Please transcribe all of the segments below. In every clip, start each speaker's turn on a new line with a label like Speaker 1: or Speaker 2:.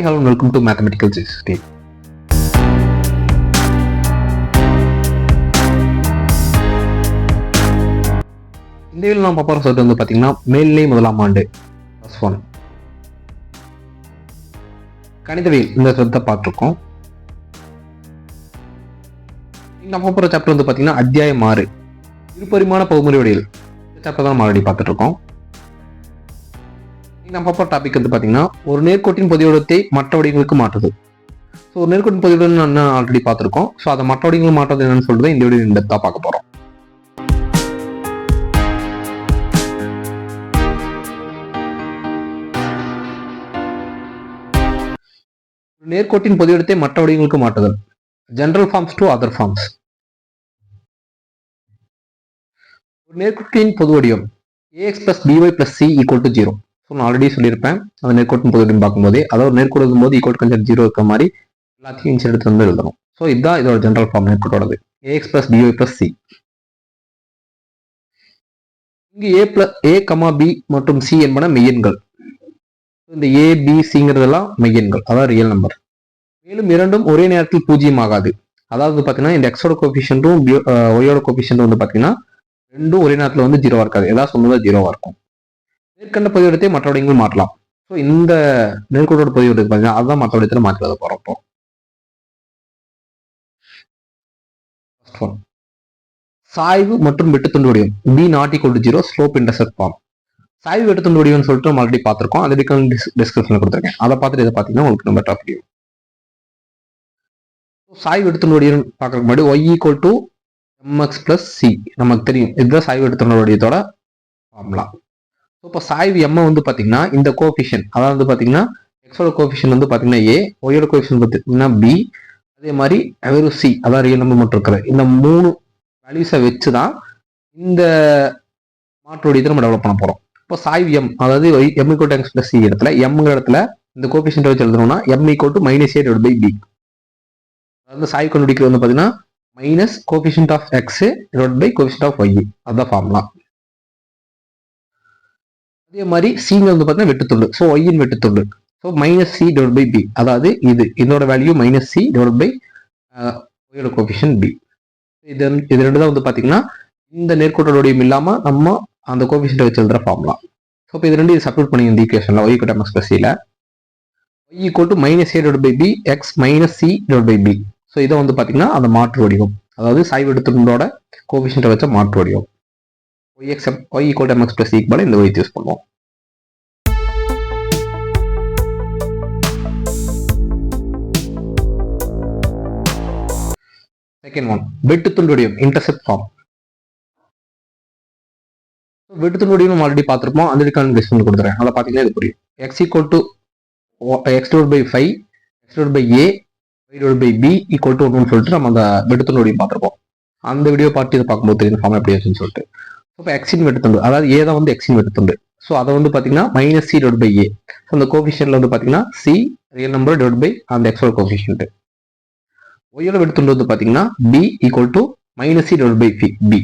Speaker 1: Hi hello welcome to mathematical Mathematical இந்த video நான் பார்ப்போம் சொல்லிட்டு வந்து பார்த்தீங்கன்னா மேல்நிலை முதலாம் ஆண்டு ப்ளஸ் ஒன் கணிதவியல் இந்த சொத்தை பார்த்துருக்கோம். நம்ம போகிற சாப்டர் வந்து பார்த்தீங்கன்னா அத்தியாயம் ஆறு இருபரிமாண பகுமுறை வடிவில். இந்த சாப்டர் தான் நம்ம ஆல்ரெடி பார்த்துட்டு இருக்கோம். நம்ம பார்க்குற டாபிக் வந்து பார்த்தீங்கன்னா ஒரு நேர்கோட்டின் பொதிவடத்தை மற்ற வடிவங்களுக்கு மாற்றுது. ஸோ ஒரு நேர்கோட்டின் பொதிவடம் என்ன ஆல்ரெடி பார்த்துருக்கோம். ஸோ அதை மற்ற வடிவங்கள் மாற்றுறது என்னன்னு சொல்லிட்டு இந்த வீடியோ இந்த பார்க்க போகிறோம் நேர்கோட்டின் பொதுவிடத்தை மற்ற வடிவங்களுக்கு மாற்றுதல். General forms to other forms ஒரு நேர்கோட்டின் பொது வடிவம். A X plus B Y plus C equal to zero so நான் ஆல்ரெடி சொல்லியிருப்பேன். அந்த நேர்கோட்டும் பொது பார்க்கும்போதே அதாவது நேர்கோடு எழுதும்போது ஈக்குவல் கொஞ்சம் ஜீரோ இருக்க மாதிரி எல்லாத்தையும் இன்சைட் எடுத்து வந்து எழுதணும். ஸோ இதுதான் இதோட general form நேர்கோட்டோடது. A X plus B Y plus C இங்கு A plus A comma B மற்றும் சி என்பன மெய்யெண்கள். இந்த ஏ பி சிங்கிறதெல்லாம் மெய்யெண்கள். அதாவது ரியல் நம்பர் மேலும் இரண்டும் ஒரே நேரத்தில் பூஜ்ஜியம் ஆகாது. அதாவது பார்த்தீங்கன்னா இந்த எக்ஸோட கோபிஷன்ட்டும் ஒய்யோட கோபிஷன்ட்டும் வந்து பார்த்தீங்கன்னா ரெண்டும் ஒரே நேரத்தில் வந்து ஜீரோவாக இருக்காது. ஏதாவது சொன்னதாக ஜீரோவாக இருக்கும். மேற்கண்ட பதிவிடத்தை மற்ற இடங்களும் மாற்றலாம். ஸோ இந்த நேர்கோட்டோட பதிவிடத்தை பார்த்தீங்கன்னா அதுதான் மற்ற இடத்துல மாற்றி எழுத போகிறோம் சாய்வு மற்றும் வெட்டுத்துண்டு வடிவம். B not equal to zero slope intercept form சாய்வு வெட்டுத்துண்டு வடிவம்னு சொல்லிட்டு நம்ம ஆல்ரெடி பார்த்துருக்கோம். அது டிஸ்கிரிப் டிஸ்கிரிப்ஷனில் கொடுத்துருக்கேன். அதை பார்த்துட்டு இதை பார்த்தீங்கன்னா உங்களுக்கு நம்ம டாபிக் சாய்வு எடுத்துட்டு வடிவம் பார்க்கறதுக்கு முன்னாடி Y equal to M X plus C நமக்கு தெரியும். இதுதான் சாய்வு எடுத்துட்டு வடிவத்தோட ஃபார்முலா இப்போ சாய்வு எம் வந்து பார்த்தீங்கன்னா இந்த கோஃபிஷன் அதாவது வந்து பார்த்தீங்கன்னா எக்ஸோட கோஃபிஷன் வந்து பார்த்தீங்கன்னா ஏ ஒயோட கோஃபிஷன் பார்த்தீங்கன்னா பி அதே மாதிரி வெறும் சி அதான் ரியல் நம்பர் மட்டும் இருக்கிறது. இந்த மூணு வேல்யூஸை வச்சு தான் இந்த மாற்றோடைய இதை நம்ம டெவலப் பண்ண போகிறோம் இப்போ சாய்வு எம் அதாவது M equal to plus C இடத்துல எம்ங்கிற இடத்துல இந்த கோபிஷன் வச்சு எழுதணும்னா M equal to minus A divide by B அதாவது சாய்வு கண்டுபிடிக்கிறது வந்து பார்த்தீங்கன்னா minus coefficient of X divide by coefficient of Y அதுதான் ஃபார்ம்லாம் அதே மாதிரி சிங்க வந்து பார்த்தீங்கன்னா வெட்டுத்துண்டு. ஸோ ஒய்யின் வெட்டுத்துண்டு. So minus C divide by B அதாவது இது இதோட value minus C divide by ஒய்யோட கோபிஷன் பி இது இது ரெண்டு தான் வந்து பார்த்தீங்கன்னா இந்த நேர்கோட்டோடையும் இல்லாமல் நம்ம அந்த கோபிஷன் வச்சு எழுதுற ஃபார்ம்லாம் ஸோ இப்போ இது ரெண்டு இது சப்ளூட் பண்ணி இந்த ஈக்குவேஷனில் ஒய் கோட் எம்எக்ஸ் பிளஸ் சியில் Y equal to minus A divide by B X minus C divide by B so இதை வந்து பார்த்தீங்கன்னா அந்த மாற்று வடிவம். அதாவது சாய்வு எடுத்துட்டோட கோபிஷன்ட்டை வச்ச மாற்று வடிவம். Y X Y equal to M X இந்த ஒய் யூஸ் பண்ணுவோம். செகண்ட் ஒன் வெட்டுத்துண்டு வடிவம் இன்டர்செப்ட் ஃபார்ம் வெட்டுத்துண்டு நம்ம ஆல்ரெடி பார்த்துருப்போம். அதுக்கான டிஸ்கவுண்ட் கொடுத்துறேன். அதை பார்த்தீங்கன்னா இது புரியும். X equal to x dot by five x dot by a y dot by b equal to ஒன்னு சொல்லிட்டு நம்ம அந்த வெட்டுத்துண்டு வடிவம் பார்த்துருப்போம். அந்த வீடியோ பார்த்து இதை பார்க்கும்போது தெரியும் ஃபார்ம் எப்படி ஆச்சுன்னு சொல்லிட்டு. இப்போ எக்ஸின் வெட்டுத்துண்டு அதாவது ஏ தான் வந்து எக்ஸின் வெட்டுத்துண்டு ஸோ அதை வந்து பார்த்தீங்கன்னா minus c divide by a so அந்த கோஃபிஷியன்ட்ல வந்து பார்த்தீங்கன்னா c real number divide by அந்த எக்ஸோட கோஃபிஷியன்ட் ஒய்யோட வெட்டுத்துண்டு வந்து பார்த்தீங்கன்னா b equal to minus c divide by b b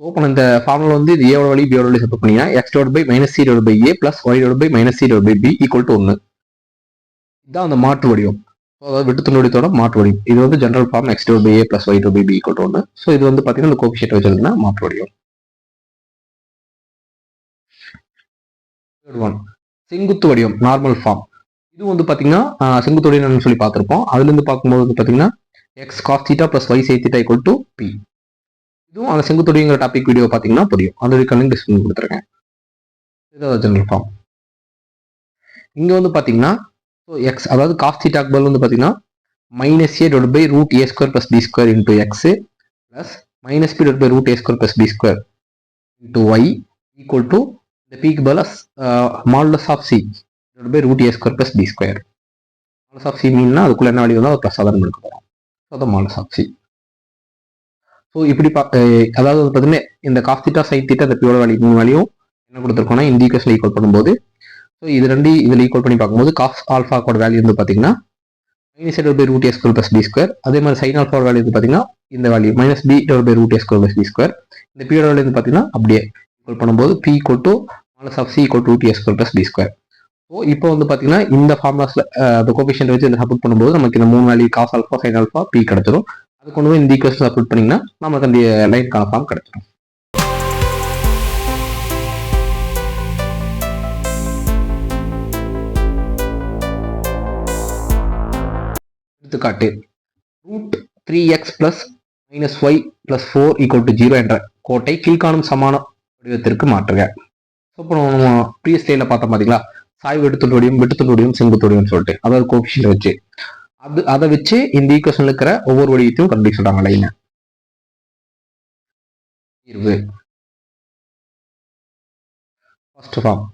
Speaker 1: so இந்த ஃபார்முலா வந்து இது ஏவோட வழி பியோட வழி சப்போர்ட் பண்ணீங்கன்னா x dot by minus c dot by a plus y dot by minus c dot by b equal to ஒன்று இதுதான் அந்த மாற்று வடிவம். அதாவது வெட்டுத்துண்டு வடிவத்தோட மாற்று வடிவம் இது வந்து general form x to by a plus y to by b equal ஒன்று ஸோ இது வந்து பார்த்தீங்கன்னா இந்த கோபிஷேட் வச்சிருந்தா மாற்று வடிவம் ஒன் செங்குத்து வடிவம் நார்மல் ஃபார்ம் இது வந்து பார்த்தீங்கன்னா செங்குத்து வடிவம்னு சொல்லி பார்த்துருப்போம். அதுலேருந்து பார்க்கும்போது வந்து பார்த்தீங்கன்னா x cos theta plus y sin theta equal to p இதுவும் அந்த செங்குத்துடிங்கிற டாபிக் வீடியோ பார்த்தீங்கன்னா புரியும். அந்த கண்ணிங் டிஸ்கிரிப்ஷன் கொடுத்துருக்கேன். இதாவது ஜென்ரல் ஃபார்ம் இங்கே வந்து பார்த்தீங்கன்னா ஸோ எக்ஸ் அதாவது காஸ் டாக் பல் வந்து பார்த்தீங்கன்னா minus a dot by root a square plus b square into x plus minus b dot by root a square plus b square into y equal to இந்த பிக்கு பதில் modulus of c dot by root a square plus b square modulus of c மீன்னா அதுக்குள்ள என்ன வழி வந்தால் அது plus ஆதான் எடுக்க போகிறோம் ஸோ அதான் மாடலஸ் ஆஃப் சி ஸோ இப்படி பா அதாவது பார்த்தீங்கன்னா இந்த காஃப் தீட்டா சைட் தீட்டா இந்த பியோட வேல்யூ மூணு வேலையும் என்ன கொடுத்துருக்கோம்னா இந்த ஈக்குவேஷன் ஈக்குவல் பண்ணும்போது ஸோ இது ரெண்டு இதில் ஈக்குவல் பண்ணி பார்க்கும்போது காஃப் ஆல்ஃபாக்கோட வேல்யூ வந்து பார்த்தீங்கன்னா minus double by root a square plus b square அதே மாதிரி சைன் ஆல்ஃபாவோட வேல்யூ வந்து பார்த்தீங்கன்னா இந்த value minus b double by root a square plus b square இந்த பியோட வேல்யூ வந்து பார்த்தீங்கன்னா அப்படியே ஈக்குவல் பண்ணும்போது p equal to minus of c equal to root a square plus b square so இப்போ வந்து பார்த்தீங்கன்னா இந்த ஃபார்முலாஸில் அந்த கோபிஷன் வச்சு இந்த சப்போர்ட் பண்ணும்போது நமக்கு இந்த மூணு value cos alpha sin alpha p கிடச்சிரும். அது கொண்டு போய் இந்த ஈக்குவேஷன் சப்போர்ட் பண்ணிங்கன்னா நமக்கு அந்த லைனுக்கான ஃபார்ம் கிடச்சிரும். எடுத்துக்காட்டு root three x plus minus y plus four equal to zero என்ற கோட்டை கீழ்காணும் சமான வடிவத்திற்கு மாற்றுக. ஸோ இப்போ நம்ம ப்ரீவியஸ் ஸ்டைலில் பார்த்தோம் பார்த்தீங்களா சாய்வு எடுத்துட்டு வடிவம் வெட்டுத்துண்டு வடிவம் செங்குத்து வடிவம் சொல்லிட்டு அதாவது கோபிஷன் வச்சு. அது அதை வச்சு இந்த ஈக்குவேஷன் இருக்கிற ஒவ்வொரு வடிவத்தையும் கண்டுபிடிக்க சொல்றாங்க லைனை தீர்வு. ஃபர்ஸ்ட் ஃபார்ம்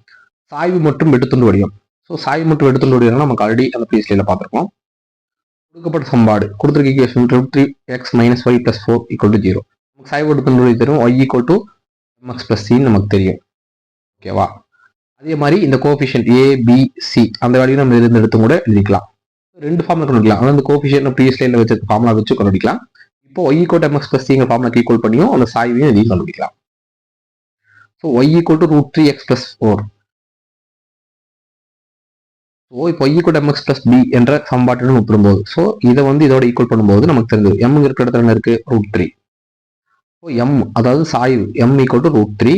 Speaker 1: சாய்வு மற்றும் வெட்டுத்துண்டு வடிவம். ஸோ சாய்வு மற்றும் வெட்டுத்துண்டு வடிவம் நமக்கு ஆல்ரெடி அந்த ப்ரீவியஸ் ஸ்டேல பார்த்துருக்கோம். கொடுக்கப்பட்ட சம்பாடு. கொடுத்துருக்க equation root three x minus y plus four equal to zero நமக்கு சாய்வு வெட்டுத்துண்டு வடிவம் தெரியும் y equal to mx plus சின்னு நமக்கு தெரியும். ஓகேவா அதே மாதிரி இந்த கோபிஷன் ஏபிசி அந்த வேலையும் நம்ம இருந்து எடுத்து கூட எழுதிக்கலாம். ரெண்டு ஃபார்ம்ல கண்டுபிடிக்கலாம். ஆனால் அந்த கோபிஷன் ப்ரீவியஸ் லைனில் வச்சு ஃபார்முலா வச்சு கண்டுபிடிக்கலாம். இப்போ Y equal M X plus சிங்கிற ஃபார்முலாக்கு ஈக்குவல் பண்ணியும் அந்த சாய்வையும் இதையும் கண்டுபிடிக்கலாம். So y equal to root three x plus four so இப்போ ஒய் எம்எக்ஸ் பிளஸ் பி என்ற சம்பாட்டுடன் ஒப்பிடும்போது. ஸோ இதை வந்து இதோட ஈக்குவல் பண்ணும்போது நமக்கு தெரிஞ்சது. எம் இருக்கிற இடத்துல என்ன இருக்கு? ரூட் த்ரீ ஸோ எம் அதாவது சாய்வு. M equal to root three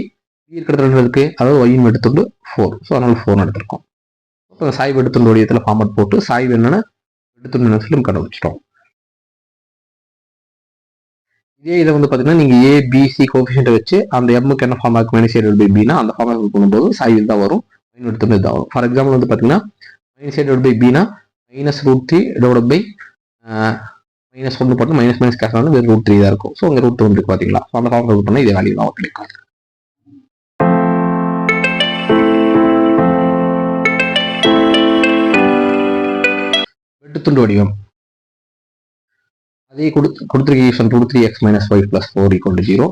Speaker 1: b இருக்கிற இடத்துல இருக்கு? அதாவது ஒய்யின் எடுத்துட்டு ஃபோர் ஸோ அதனால ஃபோர்னு எடுத்திருக்கோம். இப்போ சாய்வு எடுத்துட்டு இடத்துல ஃபார்மட் போட்டு சாய்வு என்னென்ன? எடுத்துட்டு ஃபிலிம் கண்டுபிடிச்சிட்டோம். இதே இதை வந்து பார்த்தீங்கன்னா நீங்கள் ஏ பிசி கோஃபிஷியன்ட்டை வச்சு அந்த எம்முக்கு என்ன ஃபார்ம் ஆகும்? மைனஸ் ஏட் பை அந்த ஃபார்ம் பண்ணும்போது சாய்வு தான் வரும். மைன் எடுத்துட்டு தான் வரும். ஃபார் எக்ஸாம்பிள் வந்து பார்த்தீங்கன்னா minus eight by Bina minus root three divide by minus ஒன்று போட்டு மைனஸ் மைனஸ் கேஷ் வந்து ரூட் த்ரீ தான் இருக்கும். ஸோ அங்கே ரூட் ஒன்று பார்த்தீங்களா ஸோ அந்த ஃபார்ம் பண்ணால் இதே வேல்யூ தான் கிடைக்கும். வெட்டுத்துண்டு வடிவம். அதே கொடுத்து கொடுத்துருக்க equation root three x minus y plus four equal to zero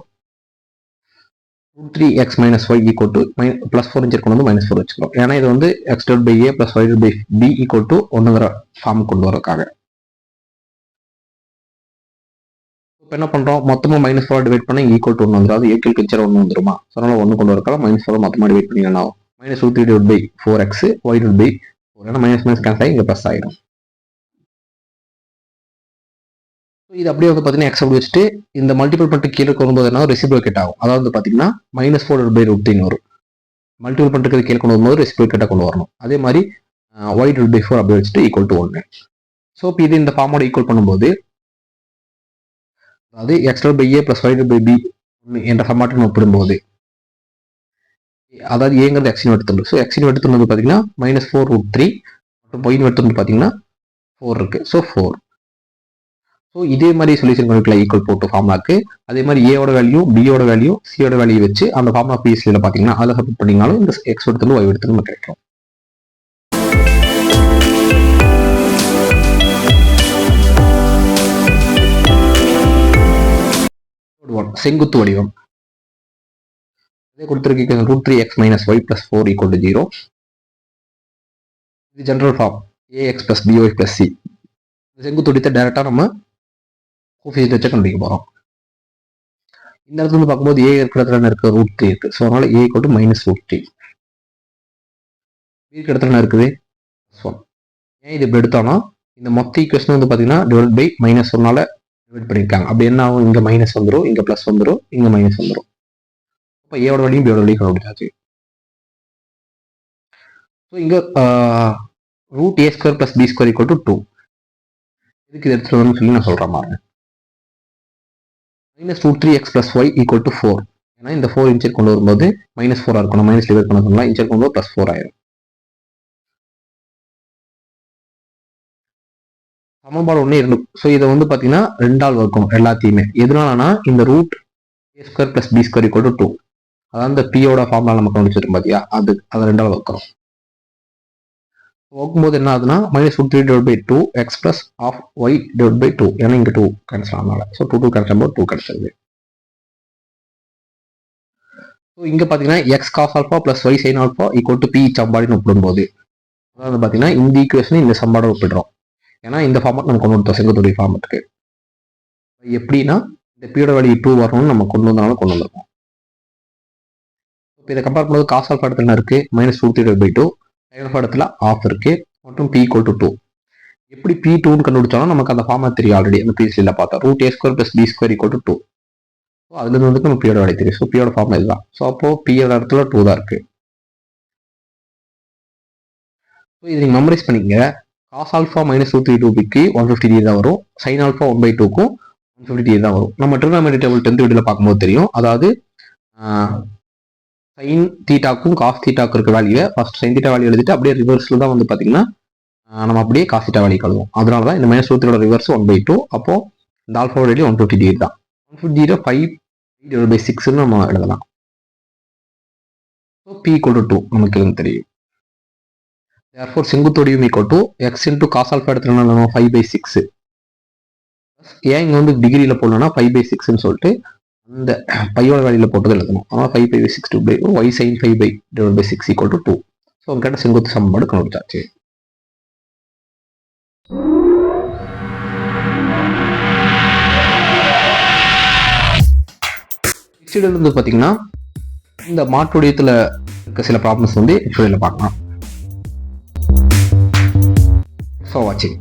Speaker 1: three x minus y equal to my plus four inch கொண்டு வந்து மைனஸ் ஃபோர் வச்சுக்கிறோம் ஏன்னா இது வந்து x dot by a plus y by b equal to ஒன்றுங்கிற form கொண்டு வரதுக்காக இப்போ என்ன பண்ணுறோம் மொத்தமாக மைனஸ் ஃபோர் டிவைட் பண்ணி ஈக்குவல் டு ஒன்று வந்துடும் அது ஏக்கில் பிக்சர் ஒன்று வந்துருமா? ஸோ அதனால் ஒன்று கொண்டு வரக்கால மைனஸ் ஃபோர் மொத்தமாக டிவைட் பண்ணி என்ன ஆகும் minus two three divide by four x y divide by four ஏன்னா மைனஸ் மைனஸ் கேன்சல் ஆகி இங்கே ப்ளஸ் ஆகிடும் இது அப்படியே வந்து பார்த்தீங்கன்னா எக்ஸ் அப்படி வச்சுட்டு இந்த மல்டிபிள் பண்ணிட்டு கீழே கொண்டு போதுனா என்ன ரெசிபிள் ஆகும். அதாவது வந்து பார்த்தீங்கன்னா மைனஸ் ஃபோர் பை ரூட்டின் வரும். மல்டிபிள் பண்ணிட்டு கீழே கொண்டு வரும்போது ரெசிபிள் கிட்ட கொண்டு வரணும். அதே மாதிரி ஒய் ரூட் பை ஃபோர் அப்படியே வச்சுட்டு ஈக்குவல் டு ஒன்று ஸோ இப்போ இது இந்த ஃபார்மோட ஈக்குவல் பண்ணும்போது அதாவது x by a plus y by b என்ற ஃபார்மாட்டில் ஒப்பிடும்போது அதாவது ஏங்கிறது எக்ஸின் எடுத்துட்டு ஸோ எக்ஸின் எடுத்துட்டு பார்த்தீங்கன்னா மைனஸ் ஃபோர் ரூட் த்ரீ மற்றும் ஒயின் எடுத்துட்டு பார்த்தீங்கன்னா ஃபோர் இருக்குது ஸோ ஃபோர் ஸோ இதே மாதிரி சொல்யூஷன் கொடுக்கலாம் ஈக்குவல் போட்டு ஃபார்முலாக்கு அதே மாதிரி ஏயோட வேல்யூ பியோட வேல்யூ சியோட வேல்யூ வச்சு அந்த ஃபார்முலா பிஎஸ்சியில் பார்த்தீங்கன்னா அதில் சப்போர்ட் பண்ணிங்கனாலும் இந்த எக்ஸ் எடுத்து ஒய் எடுத்து நம்ம கிடைக்கும் செங்குத்து வடிவம். இதே கொடுத்துருக்கீங்க root three x minus y plus four equal to zero இது general form ax plus by plus c செங்குத்து வடித்த டேரெக்டாக நம்ம கோஃபிஷியன்ட் வச்சு கண்டுபிடிக்க போகிறோம் இந்த இடத்துல வந்து பார்க்கும்போது ஏ இருக்கிற இடத்துல இருக்க? ரூட் த்ரீ இருக்கு. ஸோ அதனால் ஏ கொட்டு மைனஸ் ரூட் த்ரீ பி இருக்கிற இடத்துல இருக்குது? ஒன் ஏன் இது இப்படி எடுத்தோம்னா இந்த மொத்த ஈக்குவேஷன் வந்து பார்த்தீங்கன்னா டிவைட் பை மைனஸ் ஒன்னால டிவைட் பண்ணியிருக்காங்க. அப்படி என்ன ஆகும்? இங்கே மைனஸ் வந்துடும் இங்கே ப்ளஸ் வந்துடும் இங்கே மைனஸ் வந்துடும் அப்போ ஏவோட வழியும் பியோட வழியும் கண்டுபிடிச்சாச்சு. ஸோ இங்கே root a square plus b square equal to two இதுக்கு இது எடுத்துகிட்டு வந்து சொல்லி நான் சொல்கிறேன் பாருங்க. Minus two three x plus y equal to four ஏன்னா இந்த ஃபோர் இன்ச்சர் கொண்டு வரும்போது மைனஸ் ஃபோராக இருக்கணும். மைனஸ் லிவர் பண்ண சொன்னால் இன்ச்சர் கொண்டு ப்ளஸ் ஃபோர் ஆயிரும். சமன்பாடு ஒன்று இருந்து ஸோ இதை வந்து பார்த்தீங்கன்னா ரெண்டால் வகுக்கணும் எல்லாத்தையுமே. எதனாலனா இந்த root a square plus b square equal to two அதாவது இந்த பியோட ஃபார்முலா நம்ம கண்டுபிடிச்சிருக்கோம் பார்த்தியா அது அதை ரெண்டால் வகுக்கிறோம் போகும்போது என்ன ஆகுதுன்னா minus two three divide by two x plus of y divide by two ஏன்னா இங்கே டூ கேன்சல் ஆனால ஸோ டூ டூ கேன்சல் போது டூ கிடைச்சிருது ஸோ இங்கே பார்த்தீங்கன்னா x cos alpha plus y sin alpha equal to p சம்பாடின்னு ஒப்பிடும்போது. அதாவது பார்த்தீங்கன்னா இந்த ஈக்குவேஷன் இந்த சம்பாடை ஒப்பிடுறோம். ஏன்னா இந்த ஃபார்மட் நம்ம கொண்டு வந்தோம் செங்கத்துடைய ஃபார்மட்டுக்கு எப்படின்னா இந்த பீட வேல்யூ டூ வரணும்னு நம்ம கொண்டு வந்தாலும் கொண்டு வந்திருக்கோம். இப்போ இதை கம்பேர் பண்ணும்போது காஸ் ஆல்ஃபா இடத்துல இருக்குது minus two three by two second of of இருக்கு மற்றும் பி ஈக்குவல் டு டூ எப்படி பி டூன்னு கண்டுபிடிச்சாலும் நமக்கு அந்த ஃபார்மா தெரியும் ஆல்ரெடி அந்த பிசியில் பார்த்தா root a square plus b square equal to two so அதுலேருந்து வந்து நம்ம பியோட வேலை தெரியும். ஸோ பியோட ஃபார்ம் இதுதான். ஸோ அப்போது பியோட இடத்துல டூ தான் இருக்கு. ஸோ இது நீங்கள் மெமரைஸ் பண்ணிக்கங்க. Cos alpha minus two three two பிக்கு ஒன் ஃபிஃப்டி டிகிரி தான் வரும். சைன் ஆல்ஃபா ஒன் பை டூக்கும் ஒன் ஃபிஃப்டி டிகிரி தான் வரும். நம்ம ட்ரிகனாமெட்ரி டேபிள் டென்த் வீடியோவில் பார்க்கும்போது தெரியும். அதாவது சைன் தீட்டாக்கும் காஸ் தீட்டாக்கு இருக்க வேல்யூவை ஃபர்ஸ்ட் சைன் தீட்டா வேல்யூ எழுதிட்டு அப்படியே ரிவர்ஸில் தான் வந்து பார்த்தீங்கன்னா நம்ம அப்படியே காஸ் தீட்டா வேல்யூ கழுவோம் அதனால தான் இந்த minus two reverse one by two அப்போ இந்த alpha value one fifty degree தான். One fifty degree five divide by சிக்ஸ்னு நம்ம எழுதலாம். So p equal to two நமக்கு இதுன்னு தெரியும்? Therefore செங்குத்தோடியும் equal to x into cos alpha எடுத்துல நம்ம ஃபைவ் பை சிக்ஸ் ஏன் இங்கே வந்து டிகிரியில் போடணும்னா ஃபைவ் பை சிக்ஸ்னு சொல்லிட்டு அந்த பையோட வேலையில் போட்டது எழுதணும். ஆனால் five by by six two by y sin five by divide by six equal to two so அவங்க கேட்ட செங்குத்து சமன்பாடு கண்டுபிடிச்சாச்சு. நெக்ஸ்ட் வந்து பார்த்தீங்கன்னா இந்த மாற்றுடையத்தில் இருக்க சில ப்ராப்ளம்ஸ் வந்து நெக்ஸ்ட் பார்க்கலாம். ஸோ வாட்சிங்